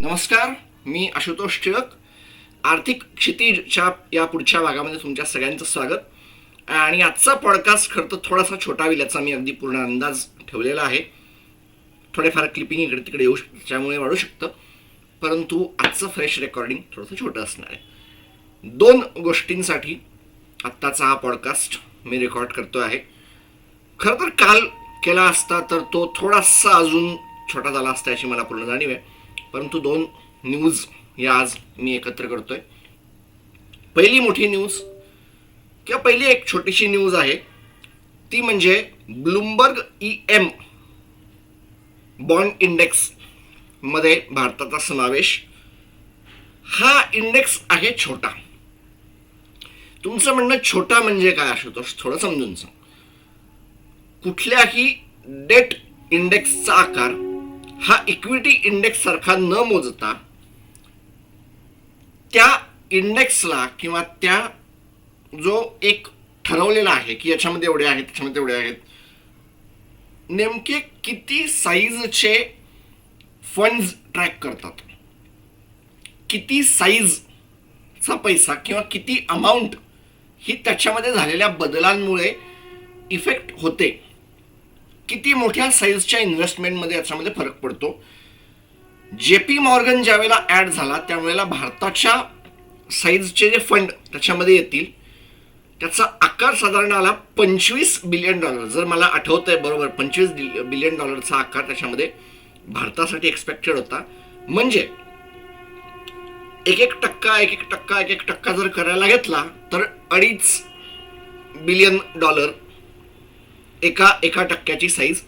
नमस्कार मी आशुतोष टिळक. आर्थिक क्षितिजच्या या पुढच्या भागामध्ये तुमच्या सगळ्यांचं स्वागत. आणि आजचा पॉडकास्ट खरं तर थोडासा छोटा होईल याचा मी अगदी पूर्ण अंदाज ठेवलेला आहे. थोडेफार क्लिपिंग इकडे तिकडे येऊ शकतं त्यामुळे वाढू शकतं. परंतु आजचं फ्रेश रेकॉर्डिंग थोडंसं छोटं असणार आहे. दोन गोष्टींसाठी आत्ताचा हा पॉडकास्ट मी रेकॉर्ड करतो आहे. खरं तर काल केला असता तर तो थोडासा अजून छोटा झाला असता याची मला पूर्ण जाणीव आहे. परंतु दोन न्यूज या आज मी एकत्र करतोय. पहिली मोठी न्यूज किंवा पहिली एक छोटीशी न्यूज आहे ती म्हणजे ब्लूमबर्ग ई एम बॉन्ड इंडेक्समध्ये भारताचा समावेश. हा इंडेक्स आहे छोटा. तुमचं म्हणणं छोटा म्हणजे काय आशुतोष थोडं समजून सांग. कुठल्याही डेट इंडेक्सचा आकार हा इक्विटी इंडेक्स सारखा न मोजता त्या इंडेक्सला किंवा त्या जो एक ठरवलेला आहे की याच्यामध्ये एवढे आहेत त्याच्यामध्ये एवढे आहेत नेमके किती साईजचे फंड्स ट्रॅक करतात? किती साईजचा पैसा किंवा किती अमाऊंट ही त्याच्यामध्ये झालेल्या बदलांमुळे इफेक्ट होते? किती मोठ्या साईजच्या इन्व्हेस्टमेंटमध्ये याच्यामध्ये फरक पडतो? जे पी मॉर्गन ज्यावेळेला ॲड झाला त्यावेळेला भारताच्या साईजचे जे फंड त्याच्यामध्ये येतील त्याचा आकार साधारण आला पंचवीस बिलियन डॉलर जर मला आठवतंय बरोबर पंचवीस बिलियन डॉलरचा आकार त्याच्यामध्ये भारतासाठी एक्सपेक्टेड होता. म्हणजे एक एक टक्का एक एक टक्का एक एक टक्का जर करायला घेतला तर अडीच बिलियन डॉलर एका एका टक्क्याची साईज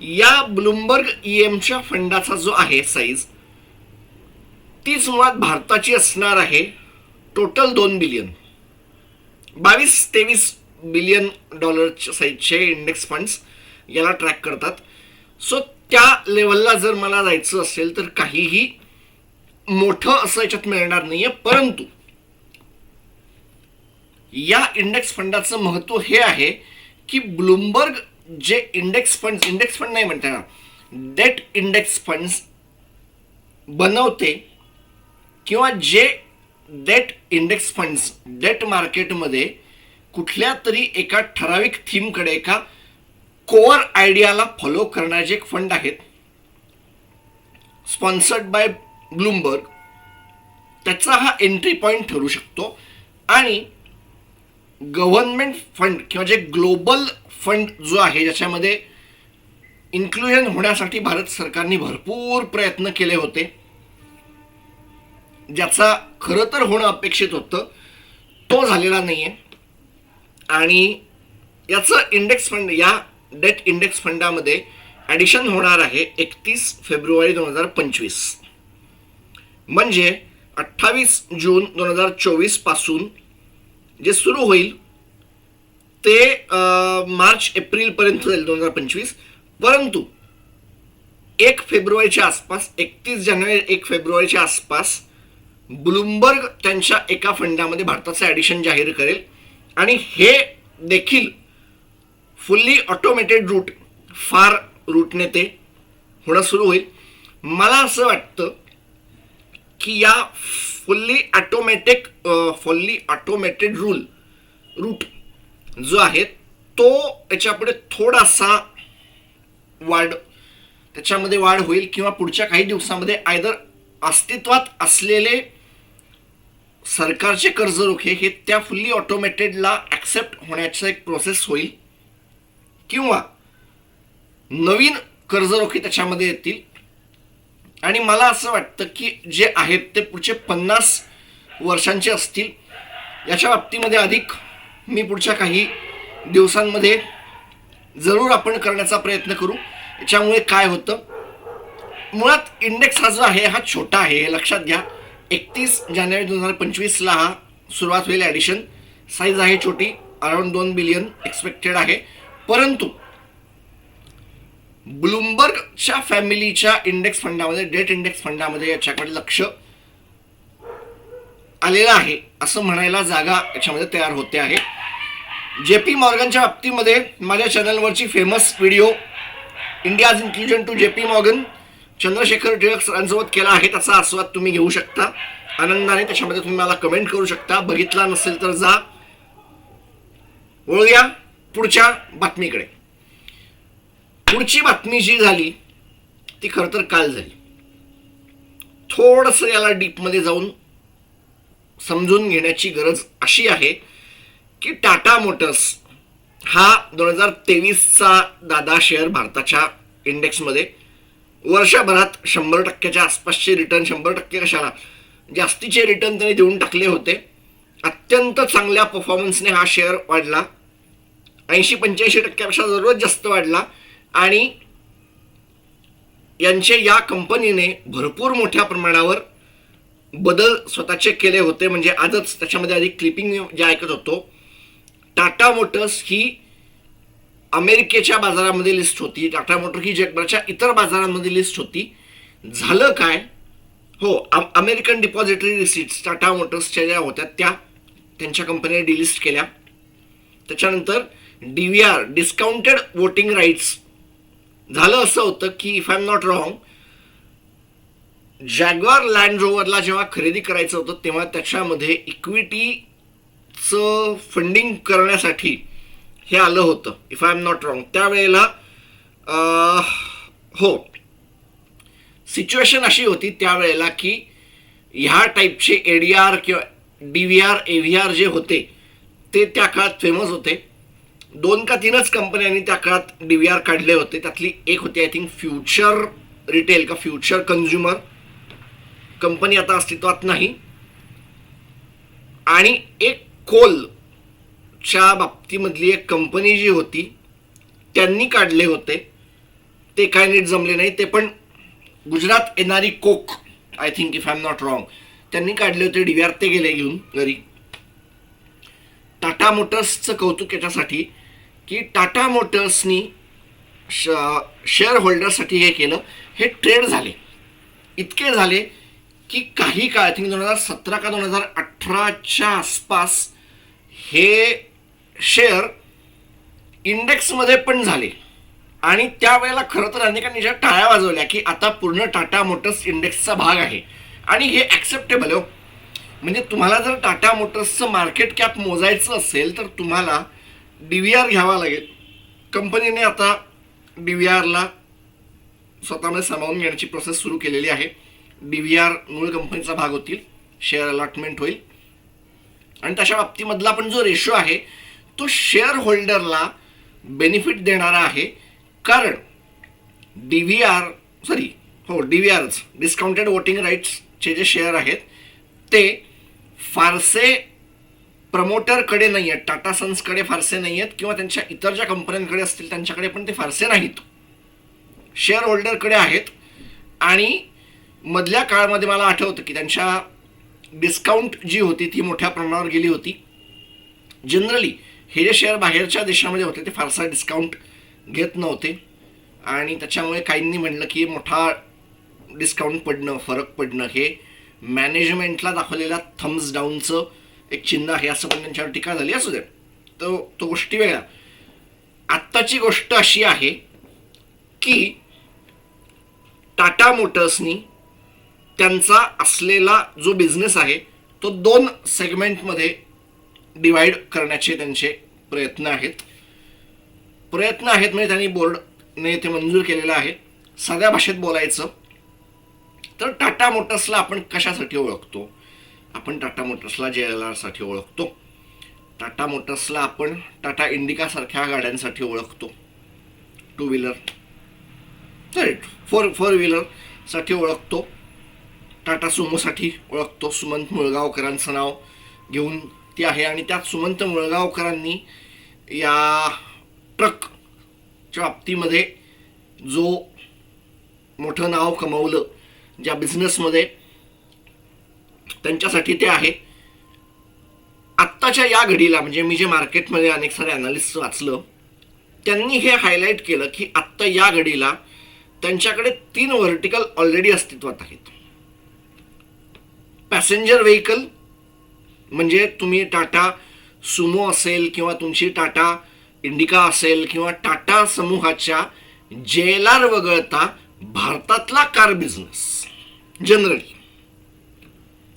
या ब्लूमबर्ग ईएमच्या फंडाचा जो आहे साईज तीच मुळात भारताची असणार आहे टोटल दोन बिलियन बावीस तेवीस बिलियन डॉलरच्या साईजचे इंडेक्स फंड्स याला ट्रॅक करतात. सो त्या लेवलला जर मला जायचं असेल तर काहीही मोठं असं याच्यात मिळणार नाहीये. परंतु या इंडेक्स फंडाचं महत्त्व हे आहे की ब्लूमबर्ग जे इंडेक्स फंड इंडेक्स फंड नाही म्हणता येणार. डेट इंडेक्स फंड्स बनवते किंवा जे डेट इंडेक्स फंड्स डेट मार्केटमध्ये कुठल्या तरी एका ठराविक थीमकडे एका कोअर आयडियाला फॉलो करणारे एक फंड आहेत. स्पॉन्सर्ड बाय ब्लूमबर्ग त्याचा हा एंट्री पॉईंट ठरू शकतो. आणि गव्हर्नमेंट फंड किंवा जे ग्लोबल फंड जो आहे ज्याच्यामध्ये इन्क्लुजन होण्यासाठी भारत सरकारने भरपूर प्रयत्न केले होते. ज्याचा खरं तर होणं अपेक्षित होतं तो झालेला नाही आहे आणि याचं इंडेक्स फंड या डेट इंडेक्स फंडामध्ये ॲडिशन होणार आहे एकतीस फेब्रुवारी दोन हजार पंचवीस. म्हणजे अठ्ठावीस जून दोन हजार चोवीसपासून जे सुरू होईल ते अं, मार्च एप्रिलपर्यंत जाईल दोन हजार पंचवीस. परंतु एक फेब्रुवारीच्या आसपास एकतीस जानेवारी एक फेब्रुवारीच्या आसपास ब्लूमबर्ग त्यांच्या एका फंडामध्ये भारताचं ॲडिशन जाहीर करेल. आणि हे देखील फुल्ली ऑटोमेटेड रूट फार रूटने ते होणं सुरू होईल. मला असं वाटतं की या fully automatic fully automated rule route जो आहे तो याच्यापुढे थोडासा वाढ त्याच्यामध्ये वाढ होईल किंवा पुढच्या काही दिवसामध्ये आयदर अस्तित्वात असलेले सरकारचे कर्ज रोखे हे त्या फुल्ली ऑटोमॅटेडला ॲक्सेप्ट होण्याचं एक प्रोसेस होईल किंवा नवीन कर्जरोखे त्याच्यामध्ये येतील. आणि मला असं वाटतं की जे आहेत ते पुढचे पन्नास वर्षांचे असतील याच्या बाबतीमध्ये अधिक मी पुढच्या काही दिवसांमध्ये जरूर आपण करण्याचा प्रयत्न करू. याच्यामुळे काय होतं मुळात इंडेक्स हा जो आहे हा छोटा आहे हे लक्षात घ्या. एकतीस जानेवारी दोन हजार पंचवीसला हा सुरुवात होईल ॲडिशन साईज आहे छोटी अराउंड दोन बिलियन एक्सपेक्टेड आहे. परंतु ब्लूमबर्गच्या फॅमिलीच्या इंडेक्स फंडामध्ये डेट इंडेक्स फंडामध्ये याच्याकडे लक्ष आलेलं आहे असं म्हणायला जागा याच्यामध्ये तयार होते आहे. जे पी मॉर्गनच्या बाबतीमध्ये माझ्या चॅनलवरची famous video India's inclusion to J P Morgan Chandrashekhar Tilak सरांसोबत केला आहे त्याचा आस्वाद तुम्ही घेऊ शकता. आनंदाने त्याच्यामध्ये तुम्ही मला कमेंट करू शकता. बघितला नसेल तर जा. वळूया पुढच्या बातमीकडे. पुढची बातमी जी झाली ती खरं तर काल झाली. थोडंसं याला डीपमध्ये जाऊन समजून घेण्याची गरज अशी आहे की टाटा मोटर्स हा दोन हजार तेवीसचा दादा शेअर भारताच्या इंडेक्समध्ये वर्षभरात शंभर टक्क्याच्या आसपासचे रिटर्न शंभर टक्के कशाला? जास्तीचे रिटर्न त्यांनी देऊन टाकले होते. अत्यंत चांगल्या परफॉर्मन्सने हा शेअर वाढला. ऐंशी पंच्याऐंशी टक्क्यापेक्षा जरूरच जास्त वाढला. आणि यांचे या कंपनीने भरपूर मोठ्या प्रमाणावर बदल स्वतःचे केले होते. म्हणजे आजच त्याच्यामध्ये आधी क्लिपिंग जे ऐकत होतो. टाटा मोटर्स ही अमेरिकेच्या बाजारामध्ये लिस्ट होती. टाटा मोटर ही जगभराच्या इतर बाजारांमध्ये लिस्ट होती. झालं काय? हो अमेरिकन डिपॉझिटरी रिसिट्स टाटा मोटर्सच्या ज्या होत्या त्या त्यांच्या कंपनीने डिलिस्ट केल्या. त्याच्यानंतर D V R discounted voting rights झालं असं होतं की if I'm not wrong Jaguar land रोवरला जेव्हा खरेदी करायचं होतं तेव्हा त्याच्यामध्ये इक्विटीचं फंडिंग करण्यासाठी हे आलं होतं if I'm not wrong त्यावेळेला हो. सिच्युएशन अशी होती त्यावेळेला की ह्या टाईपचे ए डी आर किंवा D V R A V R जे होते ते त्या काळात फेमस होते. दोन का तीनच कंपन्यांनी त्या काळात डी व्ही आर काढले होते. त्यातली एक होती आय थिंक फ्युचर रिटेल का फ्युचर कन्झ्युमर कंपनी आता अस्तित्वात नाही. आणि एक कोलच्या बाबतीमधली एक कंपनी जी होती त्यांनी काढले होते. ते काय नीट जमले नाही. ते पण गुजरात येणारी coke I think if I'm not wrong त्यांनी काढले होते डी व्ही आर ते गेले घेऊन घरी. टाटा मोटर्सचं कौतुक याच्यासाठी की टाटा मोटर्सनी श शेअर होल्डरसाठी हे केलं. हे ट्रेड झाले. इतके झाले की काही काळ आय थिंक दोन हजार सतरा का दोन हजार अठराच्या आसपास हे शेअर इंडेक्समध्ये पण झाले. आणि त्यावेळेला खरं तर अनेकांनी ज्या टाळ्या वाजवल्या की आता पूर्ण टाटा मोटर्स इंडेक्सचा भाग आहे. आणि हे ॲक्सेप्टेबल हो. म्हणजे तुम्हाला जर टाटा मोटर्सचं मार्केट कॅप मोजायचं असेल तर तुम्हाला डी व्ही आर घ्यावा लागेल. कंपनीने आता डी व्ही आरला स्वतःमध्ये सामावून घेण्याची प्रोसेस सुरू केलेली आहे. डी व्ही आर मूळ कंपनीचा भाग होतील शेअर अलॉटमेंट होईल. आणि तशा बाबतीमधला पण जो रेशो आहे तो शेअर होल्डरला बेनिफिट देणारा आहे. कारण डी व्ही आर सॉरी हो डी व्ही आरच डिस्काउंटेड वोटिंग राईट्सचे जे शेअर आहेत ते फारसे प्रमोटरकडे नाही आहेत टाटा सन्सकडे फारसे नाही आहेत किंवा त्यांच्या इतर ज्या कंपन्यांकडे असतील त्यांच्याकडे पण ते फारसे नाहीत. शेअर होल्डरकडे आहेत. आणि मधल्या काळामध्ये मला आठवतं की त्यांच्या डिस्काउंट जी होती ती मोठ्या प्रमाणावर गेली होती. जनरली हे जे शेअर बाहेरच्या देशामध्ये होते ते फारसा डिस्काउंट घेत नव्हते. आणि त्याच्यामुळे काहींनी म्हणलं की मोठा डिस्काउंट पडणं फरक पडणं हे मॅनेजमेंटला दाखवलेल्या थम्स डाऊनचं एक चिन्ह आहे असं पण त्यांच्यावर टीका झाली असू दे. तो तो गोष्टी वेगळ्या. आत्ताची गोष्ट अशी आहे की टाटा मोटर्सनी त्यांचा असलेला जो बिझनेस आहे तो दोन सेगमेंटमध्ये डिवाइड करण्याचे त्यांचे प्रयत्न आहेत. प्रयत्न आहेत म्हणजे त्यांनी बोर्डने ते मंजूर केलेलं आहे. साध्या भाषेत बोलायचं तर टाटा मोटर्सला आपण कशासाठी ओळखतो? आपण टाटा मोटर्सला जे एल आरसाठी ओळखतो. टाटा मोटर्सला आपण टाटा इंडिकासारख्या गाड्यांसाठी ओळखतो. Two wheeler sorry four four व्हीलरसाठी ओळखतो. टाटा सुमोसाठी ओळखतो. सुमंत मुळगावकरांचं नाव घेऊन ती आहे आणि त्यात सुमंत मुळगावकरांनी या ट्रकच्या बाबतीमध्ये जो मोठं नाव कमवलं ज्या बिझनेसमध्ये त्यांच्यासाठी ते आहे. आत्ताच्या या घडीला म्हणजे मी जे मार्केटमध्ये अनेक सारे अनालिस्ट वाचलं त्यांनी हे हायलाईट केलं की आत्ता या घडीला त्यांच्याकडे तीन व्हर्टिकल ऑलरेडी अस्तित्वात आहेत. पॅसेंजर व्हेकल म्हणजे तुम्ही टाटा सुमो असेल किंवा तुमची टाटा इंडिका असेल किंवा टाटा समूहाच्या जेलार आर वगळता भारतातला कार बिझनेस जनरली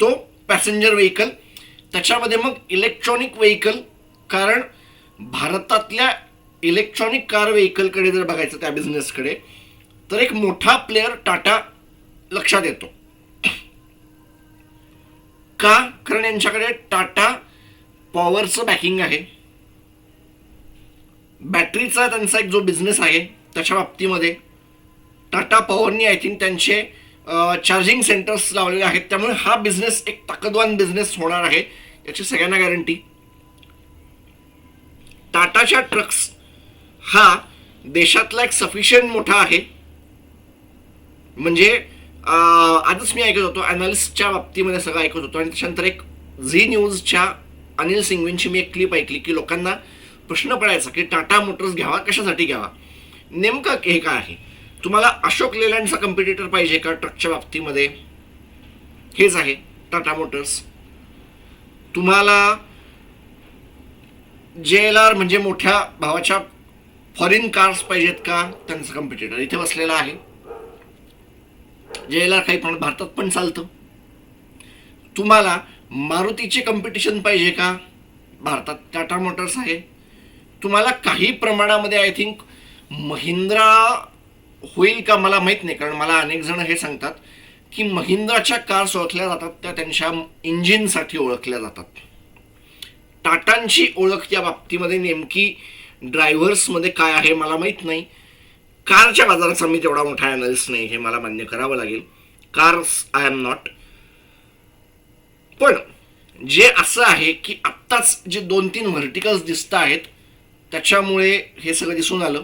तो पॅसेंजर व्हेकल त्याच्यामध्ये मग इलेक्ट्रॉनिक व्हेकल कारण भारतातल्या इलेक्ट्रॉनिक कार व्हेकलकडे जर बघायचं त्या बिझनेसकडे तर एक मोठा प्लेअर टाटा लक्षात येतो. का? कारण यांच्याकडे टाटा पॉवरचं बॅकिंग आहे. बॅटरीचा त्यांचा एक जो बिझनेस आहे त्याच्या बाबतीमध्ये टाटा पॉवरनी आय थिंक त्यांचे चार्जिंग सेंटर्स लावलेले आहेत. त्यामुळे हा बिझनेस एक ताकदवान बिझनेस होणार आहे. याची सगळ्यांना गॅरंटी टाटाच्या ट्रक्स हा देशातला एक सफिशियंट मोठा आहे. म्हणजे आजच मी ऐकत होतो अनालिस्टच्या बाबतीमध्ये सगळं ऐकत होतो. आणि त्याच्यानंतर एक झी न्यूजच्या अनिल सिंगवींची मी एक क्लिप ऐकली की लोकांना प्रश्न पडायचा की टाटा मोटर्स घ्यावा कशासाठी घ्यावा? नेमकं हे काय आहे? तुम्हाला अशोक लेलँडचा कम्पिटिटर पाहिजे का ट्रकच्या बाबतीमध्ये? हेच आहे टाटा मोटर्स तुम्हाला जे एल आर म्हणजे मोठ्या भावाच्या फॉरेन कार्स पाहिजेत का? त्यांचं कम्पिटिटर इथे बसलेला आहे. जे एल आर काही प्रमाणात भारतात पण चालतं. तुम्हाला मारुतीचे कम्पिटिशन पाहिजे का? भारतात टाटा मोटर्स आहे. तुम्हाला काही प्रमाणामध्ये आय थिंक महिंद्रा होईल का मला माहीत नाही कारण मला अनेक जण हे सांगतात की महिंद्राच्या कार्स ओळखल्या जातात त्या त्यांच्या इंजिनसाठी ओळखल्या जातात. टाटांची ओळख या बाबतीमध्ये नेमकी ड्रायव्हर्समध्ये काय आहे मला माहीत नाही. कारच्या बाजाराचा मी तेवढा मोठा अनालिस्ट नाही हे मला मान्य करावं लागेल. कार्स आय एम नॉट पण जे असं आहे की आत्ताच जे दोन तीन व्हर्टिकल्स दिसत आहेत त्याच्यामुळे हे सगळं दिसून आलं.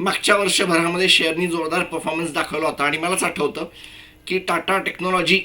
मागच्या वर्षभरामध्ये शेअरनी जोरदार परफॉर्मन्स दाखवला होता. आणि मलाच आठवतं की टाटा टेक्नॉलॉजी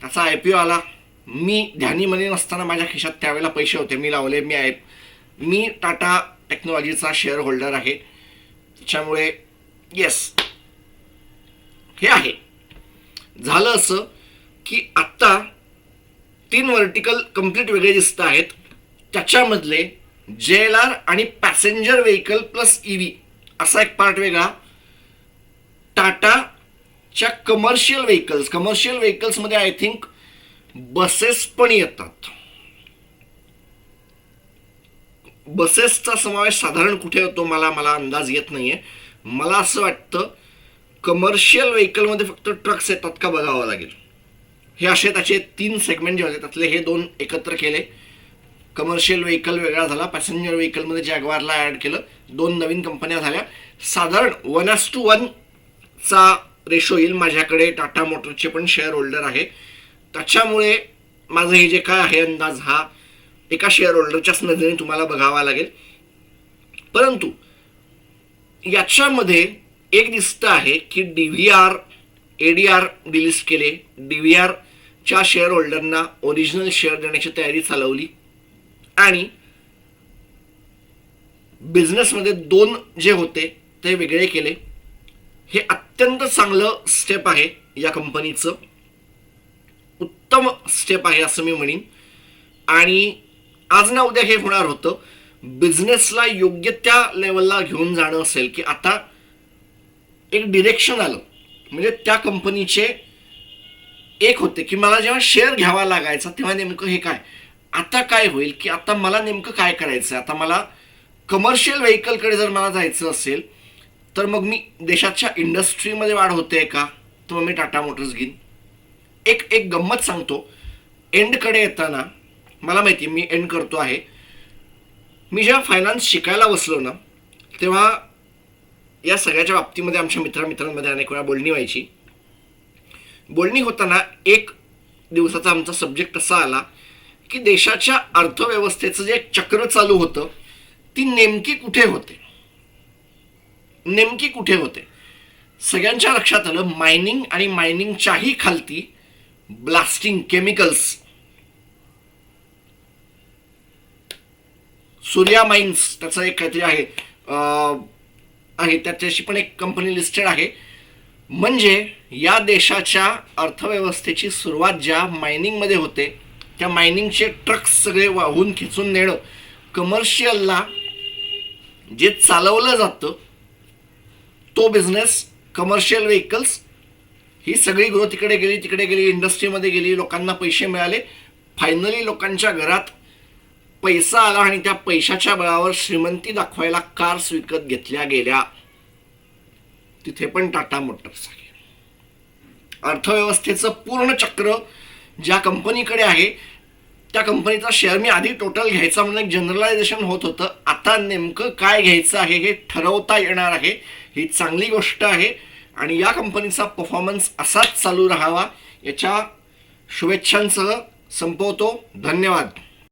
त्याचा आय पी ओ आला. मी ध्यानीमध्ये नसताना माझ्या खिशात त्यावेळेला पैसे होते. मी लावले मी आय मी टाटा टेक्नॉलॉजीचा शेअर होल्डर आहे. त्याच्यामुळे येस हे आहे. झालं असं की आत्ता तीन वर्टिकल कंप्लीट वेगळे दिसत आहेत. त्याच्यामधले जे एल आर आणि passenger vehicle plus E V असा एक पार्ट वेगळा. टाटाच्या कमर्शियल व्हेकल्स कमर्शियल व्हेकल्समध्ये आय थिंक बसेस पण येतात. बसेसचा समावेश साधारण कुठे होतो मला मला अंदाज येत नाहीये. मला असं वाटतं कमर्शियल व्हेकलमध्ये फक्त ट्रक्स येतात का बघावं लागेल. हे असे त्याचे तीन सेगमेंट जे होते त्यातले हे दोन एकत्र केले. कमर्शियल व्हेकल वेगळा झाला. पॅसेंजर व्हेकलमध्ये जॅगवारला ॲड केलं. दोन नवीन कंपन्या झाल्या. साधारण वन एस टू वनचा रेशो येईल. माझ्याकडे टाटा मोटरचे पण शेअर होल्डर आहे. त्याच्यामुळे माझं हे जे काय आहे अंदाज हा एका शेअर होल्डरच्याच नजरेने तुम्हाला बघावा लागेल. परंतु याच्यामध्ये एक दिसतं आहे की D V R A D R डिलीज केले. डी व्ही आरच्या शेअर होल्डरना ओरिजिनल शेअर देण्याची तयारी चालवली. आणि बिझनेसमध्ये दोन जे होते ते वेगळे केले. हे अत्यंत चांगलं स्टेप आहे या कंपनीचं उत्तम स्टेप आहे असं मी म्हणेन. आणि आज ना उद्या हे होणार होतं. बिझनेसला योग्य त्या लेवलला घेऊन जाणं असेल की आता एक डिरेक्शन आलं. म्हणजे त्या कंपनीचे एक होते की मला जेव्हा शेअर घ्यावा लागायचा तेव्हा नेमकं हे काय? आता काय होईल की आता मला नेमकं काय करायचं आता मला कमर्शियल व्हेकलकडे जर मला जायचं असेल तर मग मी देशाच्या इंडस्ट्रीमध्ये वाढ होते का? तर मग मी टाटा मोटर्स घेईन. एक एक गंमत सांगतो. एंडकडे येताना मला माहिती मी एंड करतो आहे. मी जेव्हा फायनान्स शिकायला बसलो ना तेव्हा या सगळ्याच्या बाबतीमध्ये आमच्या मित्रामित्रांमध्ये अनेक वेळा बोलणी व्हायची. बोलणी होताना एक दिवसाचा आमचा सब्जेक्ट असा आला की देशाच्या अर्थव्यवस्थेचं जे चक्र चालू होतं ती नेमकी कुठे होते? नेमकी कुठे होते? सगळ्यांच्या लक्षात आलं मायनिंग आणि मायनिंगच्याही खालती ब्लास्टिंग केमिकल्स सूर्या माइन्स त्याचं एक काहीतरी आहे. आहे त्याच्याशी पण एक कंपनी लिस्टेड आहे. म्हणजे या देशाच्या अर्थव्यवस्थेची सुरुवात ज्या मायनिंगमध्ये होते त्या मायनिंगचे ट्रक्स सगळे वाहून खिचून नेणं. कमर्शियलला जे चालवलं जातं तो बिझनेस कमर्शियल व्हेकल्स ही सगळी ग्रोथ तिकडे गेली तिकडे गेली इंडस्ट्रीमध्ये गेली लोकांना पैसे मिळाले. फायनली लोकांच्या घरात पैसा आला आणि त्या पैशाच्या बळावर श्रीमंती दाखवायला कार्स विकत घेतल्या गेल्या. तिथे पण टाटा मोटर्स आहे. अर्थव्यवस्थेचं पूर्ण चक्र ज्या कंपनीकडे आहे त्या कंपनीचा शेअर मी आधी टोटल घ्यायचा म्हणून एक जनरलायझेशन होत होतं. आता नेमकं काय घ्यायचं आहे हे ठरवता येणार आहे. ही चांगली गोष्ट आहे. आणि या कंपनीचा परफॉर्मन्स असाच चालू राहावा. याच्या शुभेच्छांसह संपवतो. धन्यवाद.